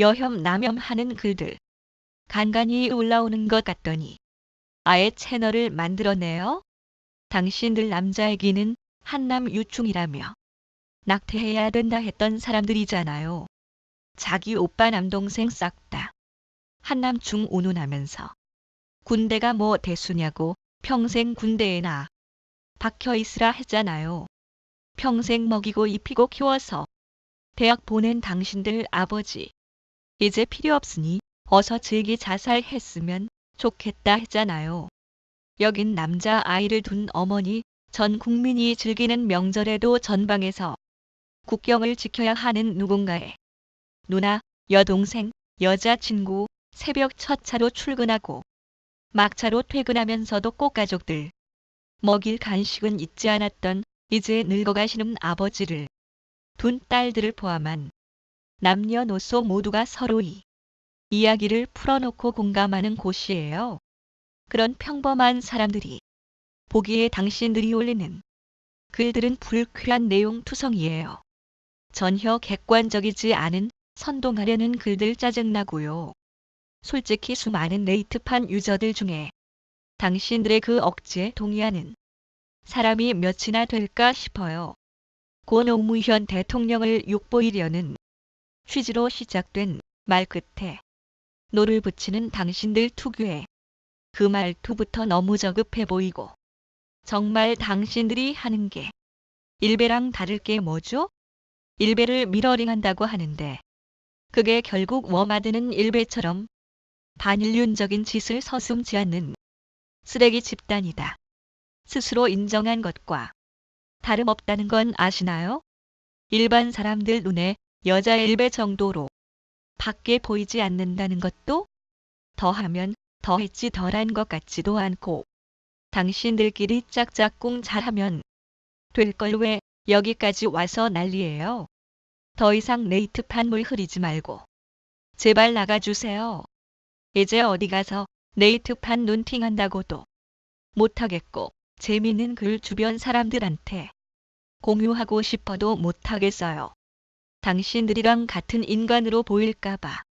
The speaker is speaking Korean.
여혐 남혐하는 글들. 간간히 올라오는 것 같더니 아예 채널을 만들었네요. 당신들 남자애기는 한남 유충이라며 낙태해야 된다 했던 사람들이잖아요. 자기 오빠 남동생 싹 다 한남충 운운하면서 군대가 뭐 대수냐고 평생 군대에나 박혀 있으라 했잖아요. 평생 먹이고 입히고 키워서 대학 보낸 당신들 아버지. 이제 필요 없으니 어서 즐기 자살했으면 좋겠다 했잖아요. 여긴 남자 아이를 둔 어머니 전 국민이 즐기는 명절에도 전방에서 국경을 지켜야 하는 누군가의 누나, 여동생, 여자친구, 새벽 첫 차로 출근하고 막차로 퇴근하면서도 꼭 가족들 먹일 간식은 잊지 않았던 이제 늙어가시는 아버지를 둔 딸들을 포함한 남녀노소 모두가 서로이 이야기를 풀어놓고 공감하는 곳이에요. 그런 평범한 사람들이 보기에 당신들이 올리는 글들은 불쾌한 내용 투성이에요. 전혀 객관적이지 않은 선동하려는 글들 짜증나고요. 솔직히 수많은 네이트판 유저들 중에 당신들의 그 억지에 동의하는 사람이 몇이나 될까 싶어요. 고 노무현 대통령을 욕보이려는 취지로 시작된 말 끝에 노를 붙이는 당신들 특유의 그 말투부터 너무 저급해 보이고 정말 당신들이 하는 게 일베랑 다를 게 뭐죠? 일베를 미러링한다고 하는데 그게 결국 워마드는 일베처럼 반인륜적인 짓을 서슴지 않는 쓰레기 집단이다. 스스로 인정한 것과 다름없다는 건 아시나요? 일반 사람들 눈에 여자 일베 정도로 밖에 보이지 않는다는 것도 더하면 더했지 덜한 것 같지도 않고 당신들끼리 짝짝꿍 잘하면 될 걸 왜 여기까지 와서 난리예요. 더 이상 네이트판 물 흐리지 말고 제발 나가주세요. 이제 어디 가서 네이트판 눈팅한다고도 못하겠고 재밌는 글 주변 사람들한테 공유하고 싶어도 못하겠어요. 당신들이랑 같은 인간으로 보일까봐